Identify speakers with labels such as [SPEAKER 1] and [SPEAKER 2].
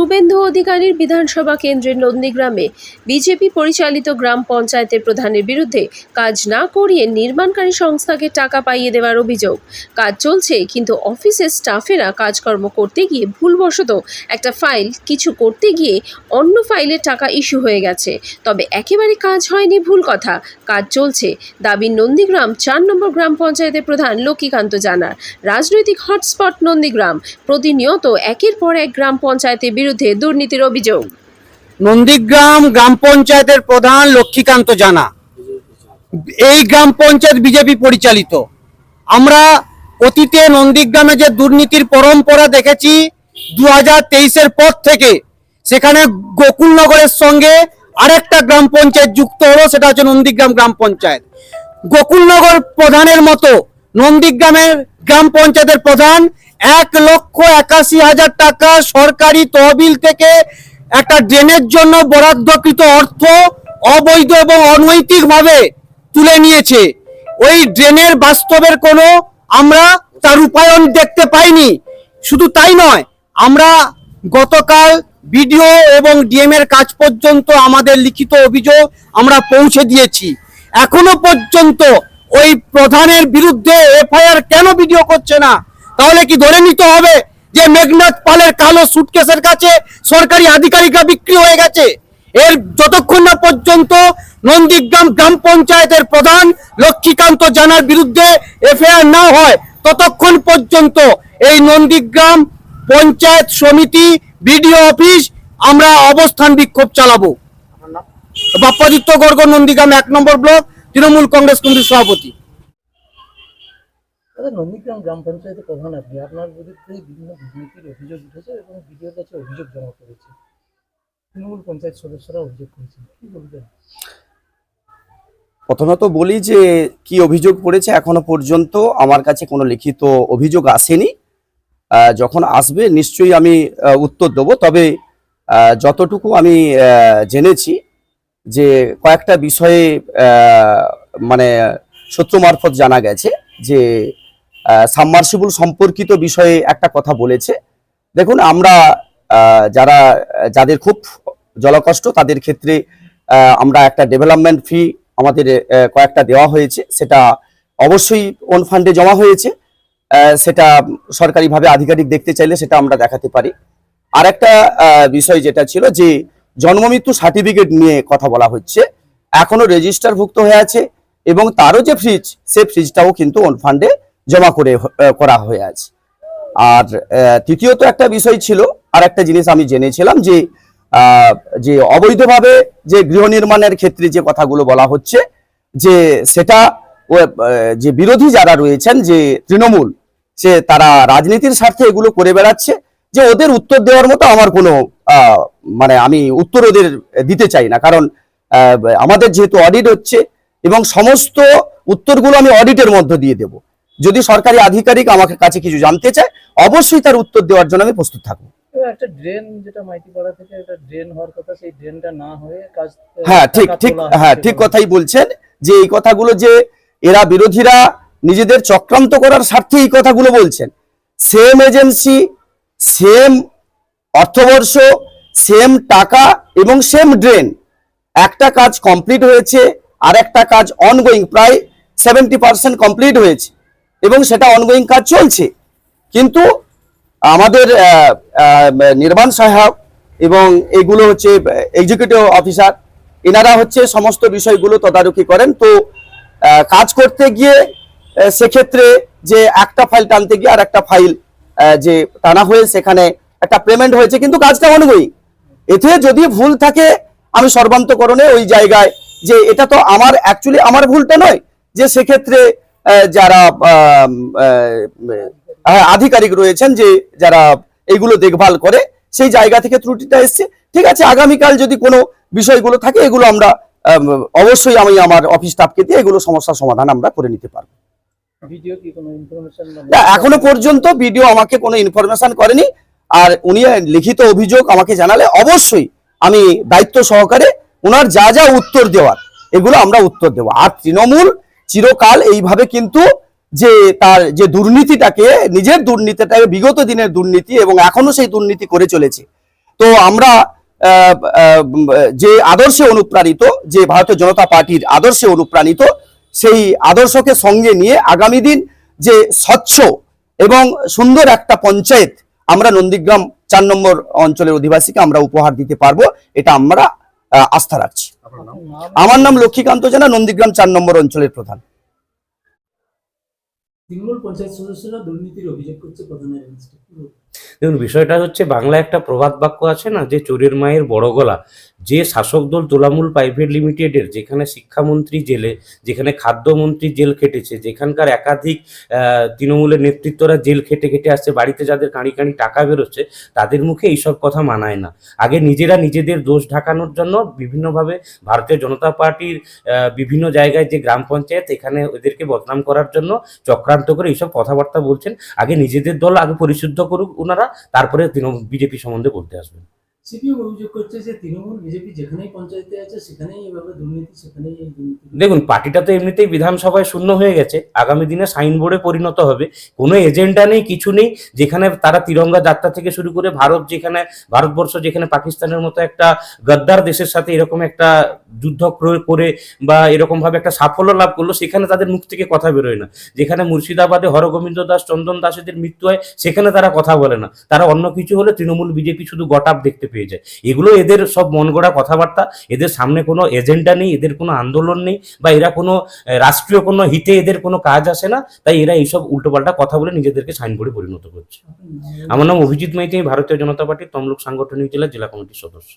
[SPEAKER 1] শুভেন্দু অধিকারীর বিধানসভা কেন্দ্রের নন্দীগ্রামে বিজেপি পরিচালিত গ্রাম পঞ্চায়েতের প্রধানের বিরুদ্ধে কাজ না করিয়ে নির্মাণকারী সংস্থাকে টাকা পাইয়ে দেওয়ার অভিযোগ। কাজ চলছে, কিন্তু অফিসের স্টাফেরা কাজকর্ম করতে গিয়ে ভুলবশত একটা ফাইল কিছু করতে গিয়ে অন্য ফাইলের টাকা ইস্যু হয়ে গেছে। তবে একেবারে কাজ হয়নি, ভুল কথা। কাজ চলছে। দাবি নন্দীগ্রাম চার নম্বর গ্রাম পঞ্চায়েতের প্রধান লক্ষ্মীকান্ত জানার। রাজনৈতিক হটস্পট নন্দীগ্রাম। প্রতিনিয়ত একের পর এক গ্রাম পঞ্চায়েতের বিরুদ্ধে দুর্নীতির অভিযোগ।
[SPEAKER 2] নন্দীগ্রাম গ্রাম পঞ্চায়েতের প্রধান লক্ষ্মীকান্ত জানা। এই গ্রাম পঞ্চায়েত বিজেপি পরিচালিত। আমরা অতীতে নন্দীগ্রামে যে দুর্নীতির পরম্পরা দেখেছি দু হাজার পর থেকে সেখানে গোকুলনগরের সঙ্গে আরেকটা গ্রাম পঞ্চায়েত যুক্ত হলো, সেটা হচ্ছে নন্দীগ্রাম গ্রাম পঞ্চায়েত। গোকুলনগর প্রধানের মতো নন্দীগ্রামের গ্রাম পঞ্চায়েতের প্রধান এক লক্ষ একাশি হাজার টাকা সরকারি তহবিল থেকে একটা ড্রেনের জন্য বরাদ্দকৃত অর্থ অবৈধ এবং অনৈতিকভাবে তুলে নিয়েছে। ওই ড্রেনের বাস্তবের কোনো আমরা তার রূপায়ণ দেখতে পাইনি। শুধু তাই নয়, আমরা গতকাল বিডিও এবং ডিএম এর কাজ পর্যন্ত আমাদের লিখিত অভিযোগ আমরা পৌঁছে দিয়েছি। এখনও পর্যন্ত ওই প্রধানের বিরুদ্ধে এফআইআর কেন ভিডিও করছে না? তাহলে কি ধরে নিতে হবে যে মেঘনাথ পালের কালো সুটকেসের কাছে সরকারি আধিকারিকরা বিক্রি হয়ে গেছে? এর যতক্ষণ না পর্যন্ত নন্দীগ্রাম গ্রাম পঞ্চায়েতের প্রধান লক্ষ্মীকান্ত জানার বিরুদ্ধে এফআইআর না হয়, ততক্ষণ পর্যন্ত এই নন্দীগ্রাম পঞ্চায়েত সমিতি, বিডিও অফিস আমরা অবস্থান বিক্ষোভ চালাবো। বাপ্পাদিত্য গর্গ নন্দীগ্রাম এক নম্বর ব্লক, তৃণমূল কংগ্রেস কমিটির সভাপতি।
[SPEAKER 3] দাদা, নন্দীগ্রাম গ্রাম পঞ্চায়েতের প্রধান আপনি। আপনার বিরুদ্ধে বিভিন্ন দুর্নীতির অভিযোগ উঠেছে এবং বিডিওর কাছে অভিযোগ জমা করেছে। তৃণমূল পঞ্চায়েত সদস্যরা অভিযোগ করেছেন। কি বলবেন?
[SPEAKER 4] প্রথমত বলি যে, কি অভিযোগ পড়েছে এখনও পর্যন্ত আমার কাছে কোনো লিখিত অভিযোগ আসেনি। যখন আসবে নিশ্চয়ই আমি উত্তর দেবো। তবে যতটুকু আমি জেনেছি যে কয়েকটা বিষয়ে মানে সূত্র মারফত জানা গেছে যে সাবমার্সিবল সম্পর্কিত বিষয়ে একটা কথা বলেছে। দেখুন, আমরা যারা, যাদের খুব জলকষ্ট, তাদের ক্ষেত্রে আমরা একটা ডেভেলপমেন্ট ফি আমাদের কয়েকটা দেওয়া হয়েছে। সেটা অবশ্যই ওন ফান্ডে জমা হয়েছে। সেটা সরকারিভাবে আধিকারিক দেখতে চাইলে সেটা আমরা দেখাতে পারি। আর একটা বিষয় যেটা ছিল যে জন্মমৃত্যু সার্টিফিকেট নিয়ে কথা বলা হচ্ছে। এখনও রেজিস্টারভুক্ত হয়ে আছে এবং তারও যে ফ্রিজ সে ফ্রিজটাও কিন্তু ওন ফান্ডে জমা করে করা হয়ে আছে। আর তৃতীয়ত একটা বিষয় ছিল আর একটা জিনিস আমি জেনেছিলাম যে যে অবৈধভাবে যে গৃহ নির্মাণের ক্ষেত্রে যে কথাগুলো বলা হচ্ছে, যে সেটা যে বিরোধী যারা রয়েছেন, যে তৃণমূল, সে তারা রাজনীতির স্বার্থে এগুলো করে বেড়াচ্ছে, যে ওদের উত্তর দেওয়ার মতো আমার কোনো মানে আমি উত্তর ওদের দিতে চাই না। কারণ আমাদের যেহেতু অডিট হচ্ছে এবং সমস্ত উত্তরগুলো আমি অডিটের মধ্য দিয়ে দেব। যদি সরকারি আধিকারিক আমার কাছে কিছু জানতে চায় অবশ্যই তার উত্তর দেওয়ার জন্য আমি প্রস্তুত থাকব।
[SPEAKER 3] এবার একটা ড্রেন যেটা মাইতিপাড়া থেকে একটা ড্রেন হওয়ার কথা সেই ড্রেনটা না হয়ে কাজ
[SPEAKER 4] হ্যাঁ ঠিক ঠিক হ্যাঁ ঠিক কথাই বলছেন যে এই কথাগুলো যে এরা বিরোধীরা নিজেদের চক্রান্ত করার স্বার্থে এই কথাগুলো বলছেন। সেম এজেন্সি সেম অর্থবর্ষ সেম টাকা এবং সেম ড্রেন। একটা কাজ কমপ্লিট হয়েছে আর একটা কাজ অনগোয়িং প্রায় সেভেন্টি পার্সেন্ট কমপ্লিট হয়েছে। এবং সেটা অনগোয়িং কাজ চলছে। কিন্তু আমাদের নির্মাণ সহায়ক এবং এগুলো হচ্ছে এক্সিকিউটিভ অফিসার এনারা হচ্ছে সমস্ত বিষয়গুলো তদারকি করেন। তো কাজ করতে গিয়ে সেক্ষেত্রে যে একটা ফাইল টানতে গিয়ে আর একটা ফাইল যে টানা হয়ে সেখানে একটা পেমেন্ট হয়েছে, কিন্তু কাজটা অনুগোয়ী এতে যদি ভুল থাকে, আমি সর্বান্তকরণে ওই জায়গায় যে এটা তো আমার অ্যাকচুয়ালি আমার ভুলটা নয়, যে সেক্ষেত্রে যারা আধিকারিক রয়েছেন যে যারা এগুলো দেখভাল করে সেই জায়গা থেকে ত্রুটিটা এসছে। ঠিক আছে আগামীকাল যদি কোনো বিষয়গুলো থাকে এগুলো আমরা অবশ্যই আমি আমার অফিস স্টাফকে দিয়ে এগুলো সমস্যার সমাধান আমরা করে নিতে পারব।
[SPEAKER 3] ভিডিও কি কোনো ইনফরমেশন
[SPEAKER 4] না এখনও পর্যন্ত ভিডিও আমাকে কোনো ইনফরমেশন করেনি। আর উনি লিখিত অভিযোগ আমাকে জানালে অবশ্যই আমি দায়িত্ব সহকারে ওনার যা যা উত্তর দেওয়ার এগুলো আমরা উত্তর দেবো। আর তৃণমূল চিরকাল এইভাবে কিন্তু যে তার যে দুর্নীতিটাকে, নিজের দুর্নীতিটাকে, বিগত দিনের দুর্নীতি এবং এখনও সেই দুর্নীতি করে চলেছে। তো আমরা যে আদর্শে অনুপ্রাণিত, যে ভারতীয় জনতা পার্টির আদর্শে অনুপ্রাণিত, সেই আদর্শকে সঙ্গে নিয়ে আগামী দিন যে স্বচ্ছ এবং সুন্দর একটা পঞ্চায়েত আমরা নন্দীগ্রাম চার নম্বর অঞ্চলের অধিবাসীকে আমরা উপহার দিতে পারব, এটা আমরা আস্থা রাখছি। আমার নাম লক্ষ্মীকান্ত জানা, নন্দীগ্রাম চার নম্বর অঞ্চলের প্রধান।
[SPEAKER 3] তৃণমূল পঞ্চায়েত সদস্যরা দুর্নীতির অভিযোগ করছে প্রধানের
[SPEAKER 5] দেখুন, বিষয়টা হচ্ছে বাংলা একটা প্রবাদ বাক্য আছে না, যে চোরের মায়ের বড় গলা। যে শাসক দল তোলামূল প্রাইভেট লিমিটেডের, যেখানে শিক্ষামন্ত্রী জেলে, যেখানে খাদ্যমন্ত্রী জেল খেটেছে, যেখানকার একাধিক তৃণমূলের নেতৃত্বরা জেল খেটে খেটে আসছে, বাড়িতে যাদের কাঁড়ি কাঁড়ি টাকা বেরোচ্ছে, তাদের মুখে এইসব কথা মানায় না। আগে নিজেরা নিজেদের দোষ ঢাকানোর জন্য বিভিন্নভাবে ভারতীয় জনতা পার্টির বিভিন্ন জায়গায় যে গ্রাম পঞ্চায়েত, এখানে ওদেরকে বদনাম করার জন্য চক্রান্ত করে এইসব কথাবার্তা বলছেন। আগে নিজেদের দল আগে পরিশুদ্ধ করুক ওনারা তারপরে তৃণমূল বিজেপি সম্বন্ধে বলতে আসবেন।
[SPEAKER 3] যেখানেই আছে, সেখানেই
[SPEAKER 5] দেখুন, পার্টিটা তো এমনিতেই বিধানসভায় শূন্য হয়ে গেছে। আগামী দিনে সাইনবোর্ডে পরিণত হবে। কোনো এজেন্ডা নেই, কিছু নেই। যেখানে তারা তিরঙ্গা যাত্রা থেকে শুরু করে ভারত যেখানে, ভারতবর্ষ যেখানে পাকিস্তানের মতো একটা গদ্দার দেশের সাথে এরকম একটা যুদ্ধ ক্রয় করে বা এরকম ভাবে একটা সাফল্য লাভ করল, সেখানে তাদের মুখ থেকে কথা বেরোয় না। যেখানে মুর্শিদাবাদে হরগোবিন্দ দাস, চন্দন দাসেদের মৃত্যু হয়, সেখানে তারা কথা বলে না। তারা অন্য কিছু হলে তৃণমূল, বিজেপি শুধু গটাপ দেখতে পেয়ে যায়। এগুলো এদের সব মন গড়া কথাবার্তা, এদের সামনে কোনো এজেন্ডা নেই, এদের কোনো আন্দোলন নেই, বা এরা কোনো রাষ্ট্রীয় কোনো হিতে এদের কোনো কাজ আসে না, তাই এরা এইসব উল্টোপাল্টা কথা বলে নিজেদেরকে সাইনবোর্ডে পরিণত করছে। আমার নাম অভিজিৎ মাইতি ভারতীয় জনতা পার্টির তমলুক সাংগঠনিক জেলা জেলা কমিটির সদস্য।